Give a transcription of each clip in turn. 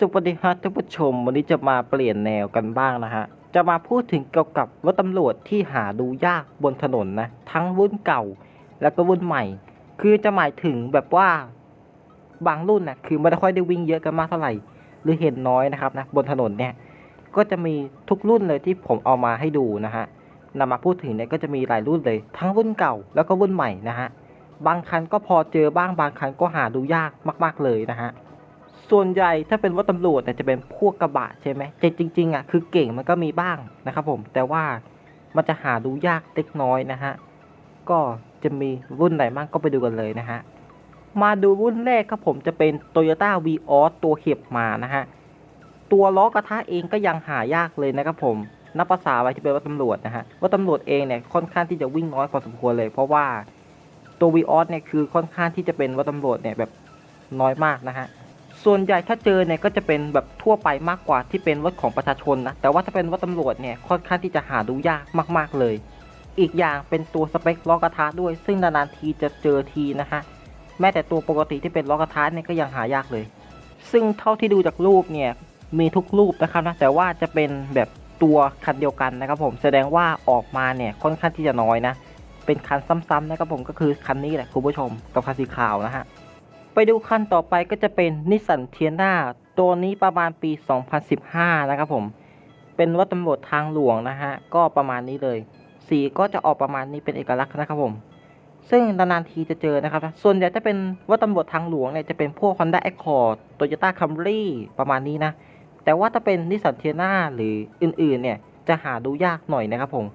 สวัสดีครับท่านผู้ชม วันนี้จะมาเปลี่ยนแนวกันบ้างนะฮะ จะมาพูดถึงเกี่ยวกับรถตำรวจที่หาดูยากบนถนนนะ ทั้งรุ่นเก่าแล้วก็รุ่นใหม่ คือจะหมายถึงแบบว่าบางรุ่นนะคือไม่ได้ค่อยได้วิ่งเยอะกันมากเท่าไหร่ หรือเห็นน้อยนะครับนะบนถนนเนี่ย ก็จะมีทุกรุ่นเลยที่ผมเอามาให้ดูนะฮะนำมาพูดถึงเนี่ยก็จะมีหลายรุ่นเลย ทั้งรุ่นเก่าแล้วก็รุ่นใหม่นะฮะ บางคันก็พอเจอบ้างบางคันก็หาดูยากมาก ๆเลยนะฮะ ส่วนใหญ่ถ้าเป็นรถตำรวจเนี่ยจะเป็นพวกกระบะใช่ไหมแต่จริงๆอะคือเก่งมันก็มีบ้างนะครับผมแต่ว่ามันจะหาดูยากเล็กน้อยนะฮะก็จะมีรุ่นไหนบ้างก็ไปดูกันเลยนะฮะมาดูรุ่นแรกครับผมจะเป็น Toyota v ีออตัวเห็บมานะฮะตัวล้อกระทะเองก็ยังหายากเลยนะครับผมนับภาษาไว้ที่เป็นรถตำรวจนะฮะรถตำรวจเองเนี่ยค่อนข้างที่จะวิ่งน้อยพอสมควรเลย เพราะว่าตัว v ีออสเนี่ยคือค่อนข้างที่จะเป็นรถตำรวจเนี่ยแบบน้อยมากนะฮะ ส่วนใหญ่ถ้าเจอเนี่ยก็จะเป็นแบบทั่วไปมากกว่าที่เป็นรถของประชาชนนะ แต่ว่าถ้าเป็นรถตำรวจเนี่ยค่อนข้างที่จะหาดูยากมาก ๆเลย อีกอย่างเป็นตัวสเปคล้อกระทะด้วย ซึ่งนานๆทีจะเจอทีนะฮะ แม้แต่ตัวปกติที่เป็นล้อกระทะเนี่ยก็ยังหายากเลย ซึ่งเท่าที่ดูจากรูปเนี่ยมีทุกรูปนะครับนะ แต่ว่าจะเป็นแบบตัวคันเดียวกันนะครับผม แสดงว่าออกมาเนี่ยค่อนข้างที่จะน้อยนะ เป็นคันซ้ำๆนะครับผมก็คือคันนี้แหละคุณผู้ชมกับคันสีขาวนะฮะ ไปดูคันต่อไปก็จะเป็นนิสสันเทียนาตัวนี้ประมาณปี 2015 นะครับผม เป็นรถตำรวจทางหลวงนะฮะ ก็ประมาณนี้เลย สีก็จะออกประมาณนี้เป็นเอกลักษณ์นะครับผม ซึ่งนานๆทีจะเจอนะครับ ส่วนใหญ่ถ้าเป็นรถตำรวจทางหลวงเนี่ยจะเป็นพวก Honda Accord Toyota Camry ประมาณนี้นะ แต่ว่าถ้าเป็นนิสสันเทียนาหรืออื่นๆเนี่ยจะหาดูยากหน่อยนะครับผม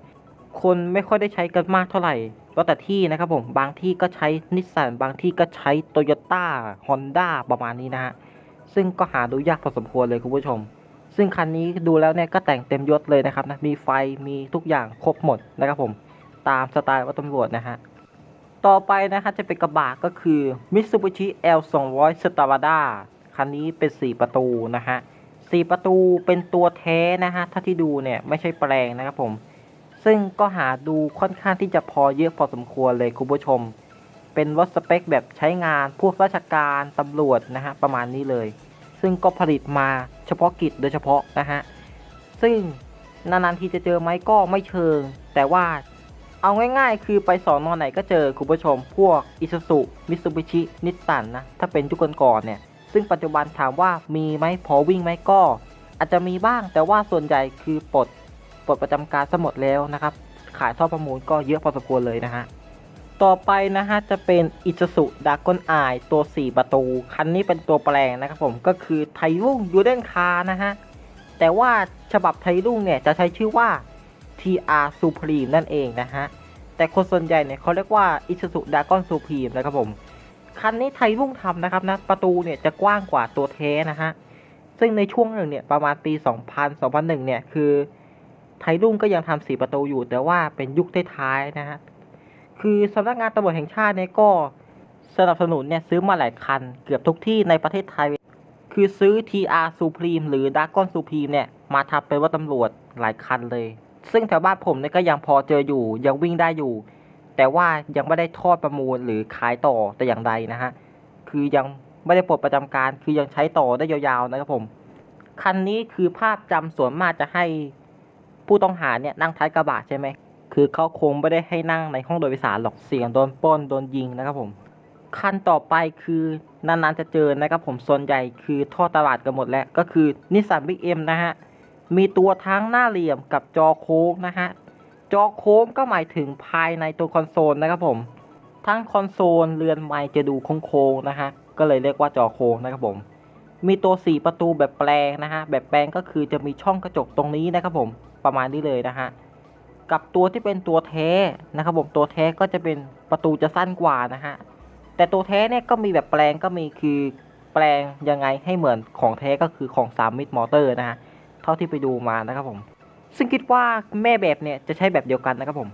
คนไม่ค่อยได้ใช้กันมากเท่าไหร่ แล้วแต่ที่นะครับผมบางที่ก็ใช้นิสสันบางที่ก็ใช้โตโยต้าฮอนด้าประมาณนี้นะฮะซึ่งก็หาดูยากพอสมควรเลยคุณผู้ชม ซึ่งคันนี้ดูแล้วเนี่ยก็แต่งเต็มยศเลยนะครับนะมีไฟมีทุกอย่างครบหมดนะครับผมตามสไตล์รถตำรวจนะฮะต่อไปนะฮะจะเป็นกระบะก็คือ Mitsubishi L 2 0 0 Strada คันนี้เป็น 4 ประตูนะฮะ4ประตูเป็นตัวแท้นะฮะถ้าที่ดูเนี่ยไม่ใช่แปลงนะครับผม ซึ่งก็หาดูค่อนข้างที่จะพอเยอะพอสมควรเลยคุณผู้ชม เป็นรถสเปคแบบใช้งานพวกราชการตำรวจนะฮะประมาณนี้เลย ซึ่งก็ผลิตมาเฉพาะกิจโดยเฉพาะนะฮะซึ่งนานๆทีจะเจอไหมก็ไม่เชิง แต่ว่าเอาง่ายๆ คือไปสอนอนไหนก็เจอคุณผู้ชม พวกอิซูซุมิตซูบิชินิสสันนะถ้าเป็นยุคก่อนๆเนี่ยซึ่งปัจจุบันถามว่ามีไหมพอวิ่งไหมก็ อาจจะมีบ้างแต่ว่าส่วนใหญ่คือปลด ปลดประจำการซะหมดแล้วนะครับ ขายท่อประมูลก็เยอะพอสมควรเลยนะฮะ ต่อไปนะฮะจะเป็นอิจสุดากอนอายตัว 4 ประตู คันนี้เป็นตัวแปลงนะครับผมก็คือไทรุ่งยูเดนคานะฮะ แต่ว่าฉบับไทรุ่งเนี่ยจะใช้ชื่อว่า TR Supreme นั่นเองนะฮะ แต่คนส่วนใหญ่เนี่ยเขาเรียกว่าอิจสุดากอนซูพรีมนะครับผมคันนี้ไทรุ่งทำนะครับนะประตูเนี่ยจะกว้างกว่าตัวเทนะฮะ ซึ่งในช่วงหนึ่งเนี่ยประมาณปี 2000 2001 เนี่ยคือ ไทยรุ่งก็ยังทำสีประตูอยู่ แต่ว่าเป็นยุคท้ายๆนะฮะคือสำนักงานตำรวจแห่งชาติเนี่ยก็สนับสนุนเนี่ยซื้อมาหลายคัน เกือบทุกที่ในประเทศไทย คือซื้อ TR Supreme หรือ Dragon Supreme เนี่ยมาทำเป็นว่าตำรวจหลายคันเลย ซึ่งแถวบ้านผมเนี่ยก็ยังพอเจออยู่ ยังวิ่งได้อยู่ แต่ว่ายังไม่ได้ทอดประมูลหรือขายต่อแต่อย่างใดนะฮะคือยังไม่ได้ปลดประจำการ คือยังใช้ต่อได้ยาวๆนะครับผม คันนี้คือภาพจำส่วนมากจะให้ ผู้ต้องหาเนี่ยนั่งท้ายกระบะใช่ไหมคือเขาคงไม่ได้ให้นั่งในห้องโดยสารหรอกเสี่ยงโดนป้นโดนยิงนะครับผมคันต่อไปคือนานๆจะเจอนะครับผมส่วนใหญ่คือท่อตลาดกันหมดแล้วก็คือนิสสันบิ๊กเอ็มนะฮะมีตัวทั้งหน้าเหลี่ยมกับจอโค้งนะฮะจอโค้งก็หมายถึงภายในตัวคอนโซลนะครับผมทั้งคอนโซลเรือนไม้จะดูโค้งๆนะฮะก็เลยเรียกว่าจอโค้งนะครับผมมีตัว 4 ประตูแบบแปลงนะฮะแบบแปลงก็คือจะมีช่องกระจกตรงนี้นะครับผม ประมาณนี้เลยนะฮะกับตัวที่เป็นตัวแท้นะครับผมตัวแท้ก็จะเป็นประตูจะสั้นกว่านะฮะแต่ตัวแท้เนี่ยก็มีแบบแปลงก็มีคือแปลงยังไงให้เหมือนของแท้ก็คือของ3มิตรมอเตอร์นะฮะเท่าที่ไปดูมานะครับผม ซึ่งคิดว่าแม่แบบเนี่ยจะใช้แบบเดียวกันนะครับผม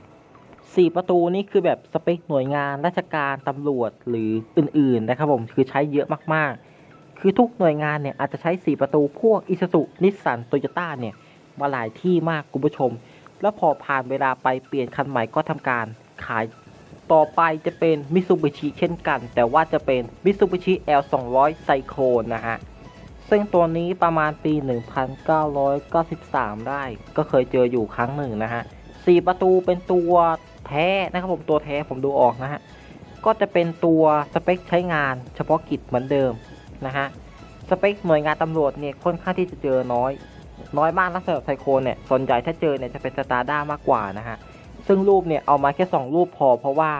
สี่ประตูนี่คือแบบสเปคหน่วยงานราชการตำรวจหรืออื่นๆนะครับผมคือใช้เยอะมากๆ คือทุกหน่วยงานเนี่ยอาจจะใช้ 4 ประตูพวกอิ u ุนิสสันโตโยต้าเนี่ย มาหลายที่มากคุณผู้ชม แล้วพอผ่านเวลาไปเปลี่ยนคันใหม่ก็ทำการขายต่อไปจะเป็นมิซูบิชิเช่นกัน แต่ว่าจะเป็นมิซูบิชิ L 2 0 0 ไซโค n นะฮะ ซึ่งตัวนี้ประมาณปี 1993 ได้ ก็เคยเจออยู่ครั้งหนึ่งนะฮะสี่ประตูเป็นตัวแท้นะครับผมตัวแท้ผมดูออกนะฮะ ก็จะเป็นตัวสเปคใช้งานเฉพาะกิจเหมือนเดิมนะฮะ สเปคหน่วยงานตำรวจเนี่ยค่อนข้างที่จะเจอน้อย น้อยมากนะสำหรับไซโคนเนี่ยส่วนใหญ่ถ้าเจอเนี่ยจะเป็นสตาร์ด้ามากกว่านะฮะซึ่งรูปเนี่ยเอามาแค่2รูปพอ เพราะว่า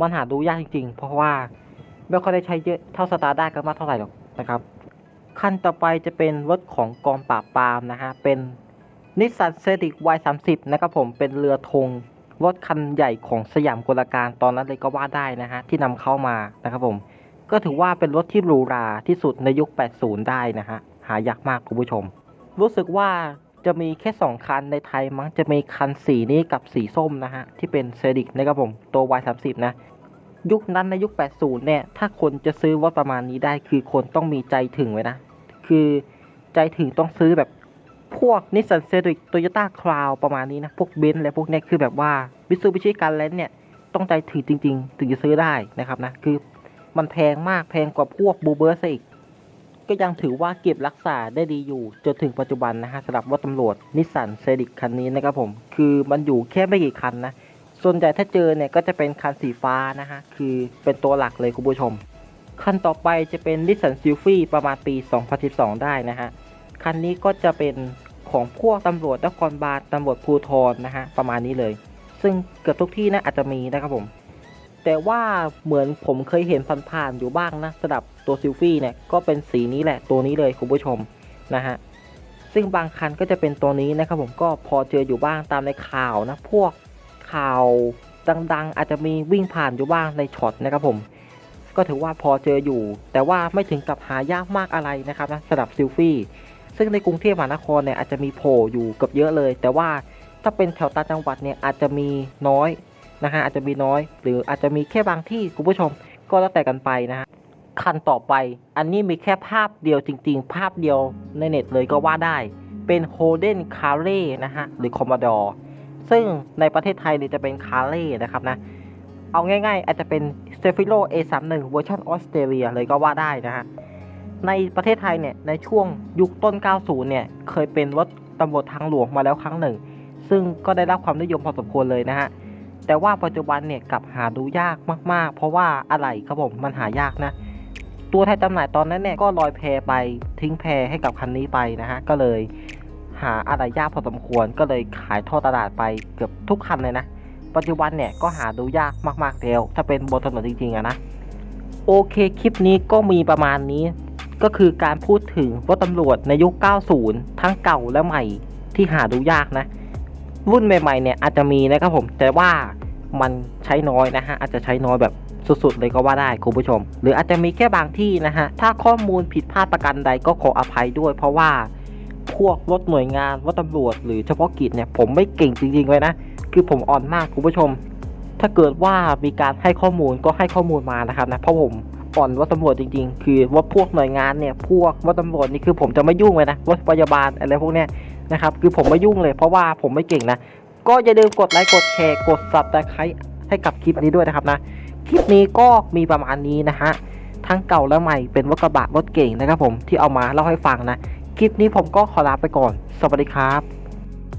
มันหาดูยากจริงๆ เพราะว่าไม่ค่อยได้ใช้เยอะเท่าสตาร์ด้ากันมากเท่าไหร่หรอกนะครับขั้นต่อไปจะเป็นรถของกองปราบปรามนะฮะเป็นนิสสันเซติก Y30 นะครับผมเป็นเรือธงรถคันใหญ่ของสยามกลการตอนนั้นเลยก็ว่าได้นะฮะที่นำเข้ามานะครับผมก็ถือว่าเป็นรถที่หรูหราที่สุดในยุค 80 ได้นะฮะหายากมากคุณผู้ชม รู้สึกว่าจะมีแค่ 2 คันในไทยมั้งจะมีคันสีนี้กับสีส้มนะฮะ ที่เป็นเซดิกนะครับผมตัว Y30 นะ ยุคนั้นในยุค 80 เนี่ย ถ้าคนจะซื้อรถประมาณนี้ได้ คือคนต้องมีใจถึงไว้นะ คือใจถึงต้องซื้อแบบพวกนิสสันเซริกโตโยต้าคราวประมาณนี้นะ พวกเบนซ์อะไรพวกเนี้ยคือแบบว่ามิซูบิชิการแลนเนี่ย ต้องใจถึงจริง ๆ ถึงจะซื้อได้นะครับนะคือมันแพงมากแพงกว่าพวกบูเบอร์ซะอีก ก็ยังถือว่าเก็บรักษาได้ดีอยู่ จนถึงปัจจุบันนะฮะสำหรับรถตำรวจนิสสันเซริกคันนี้นะครับผมคือมันอยู่แค่ไม่กี่คันนะส่วนใหญ่ถ้าเจอเนี่ยก็จะเป็นคันสีฟ้านะฮะคือเป็นตัวหลักเลยคุณผู้ชม คันต่อไปจะเป็นนิสสันซิลฟี่ประมาณปี 2012 ได้นะฮะคันนี้ก็จะเป็นของพวกตำรวจนครบาลตำรวจภูธรนะฮะประมาณนี้เลย ซึ่งเกือบทุกที่นะอาจจะมีนะครับผม แต่ว่าเหมือนผมเคยเห็นผ่านๆอยู่บ้างนะสำหรับตัวซิลฟี่เนี่ยก็เป็นสีนี้แหละตัวนี้เลยคุณผู้ชมนะฮะซึ่งบางคันก็จะเป็นตัวนี้นะครับผมก็พอเจออยู่บ้างตามในข่าวนะพวกข่าวดังๆ อาจจะมีวิ่งผ่านอยู่บ้างในช็อตนะครับผม ก็ถือว่าพอเจออยู่ แต่ว่าไม่ถึงกับหายากมากอะไรนะครับนะสำหรับซิลฟี่ซึ่งในกรุงเทพมหานครเนี่ยอาจจะมีโผล่อยู่เกือบเยอะเลย แต่ว่าถ้าเป็นแถวต่างจังหวัดเนี่ยอาจจะมีน้อย นะฮะอาจจะมีน้อย หรืออาจจะมีแค่บางที่คุณผู้ชมก็แล้วแต่กันไปนะฮะคันต่อไป อันนี้มีแค่ภาพเดียวจริง ๆ ภาพเดียวในเน็ตเลยก็ว่าได้ เป็นโฮเดนคาร์เล่นะฮะหรือคอม m ดอร์ซึ่งในประเทศไทยเนี่ยจะเป็นคาร์เล่นะครับนะ เอาง่ายๆ อาจจะเป็น s t e f i l o A31 เวอร์ชันออสเตรเลียเลยก็ว่าได้นะฮะ ในประเทศไทยเนี่ย ในช่วงยุคต้น 90 เนี่ย เคยเป็นรถตำรวจทางหลวงมาแล้วครั้งหนึ่ง ซึ่งก็ได้รับความนิยมพอสมควรเลยนะฮะ แต่ว่าปัจจุบันเนี่ยกลับหาดูยากมาก ๆ เพราะว่าอะไรครับผมมันหายากนะ ตัวไทยจำหน่ายตอนนั้นเนี่ยก็ลอยแพไปทิ้งแพให้กับคันนี้ไปนะฮะก็เลยหาอะไรยากพอสมควรก็เลยขายท่อตลาดไปเกือบทุกคันเลยนะ ปัจจุบันเนี่ยก็หาดูยากมากๆแล้วถ้าเป็นบนถนนจริงๆอะนะ โอเคคลิปนี้ก็มีประมาณนี้ ก็คือการพูดถึงรถตำรวจในยุค 90 ทั้งเก่าและใหม่ที่หาดูยากนะ รุ่นใหม่ๆเนี่ยอาจจะมีนะครับผมแต่ว่ามันใช้น้อยนะฮะอาจจะใช้น้อยแบบสุดๆเลยก็ว่าได้คุณผู้ชม หรืออาจจะมีแค่บางที่นะฮะถ้าข้อมูลผิดพลาดประกันใดก็ขออภัยด้วย เพราะว่าพวกรถหน่วยงานรถตำรวจหรือเฉพาะกิจเนี่ยผมไม่เก่งจริงๆเลยนะ คือผมอ่อนมากคุณผู้ชม ถ้าเกิดว่ามีการให้ข้อมูลก็ให้ข้อมูลมานะครับนะเพราะผมอ่อนว่าตำรวจจริง ๆ คือว่าพวกหน่วยงานเนี่ยพวกว่าตำรวจนี่คือผมจะไม่ยุ่งเลยนะว่าพยาบาลอะไรพวกเนี้ย นะครับคือผมไม่ยุ่งเลยเพราะว่าผมไม่เก่งนะ ก็อย่าลืมกดไลค์กดแชร์กดซับสไครต์ให้กับคลิปนี้ด้วยนะครับนะ คลิปนี้ก็มีประมาณนี้นะฮะทั้งเก่าและใหม่เป็นรถกระบะรถเก่งนะครับผมที่เอามาเล่าให้ฟังนะ คลิปนี้ผมก็ขอลาไปก่อน สวัสดีครับ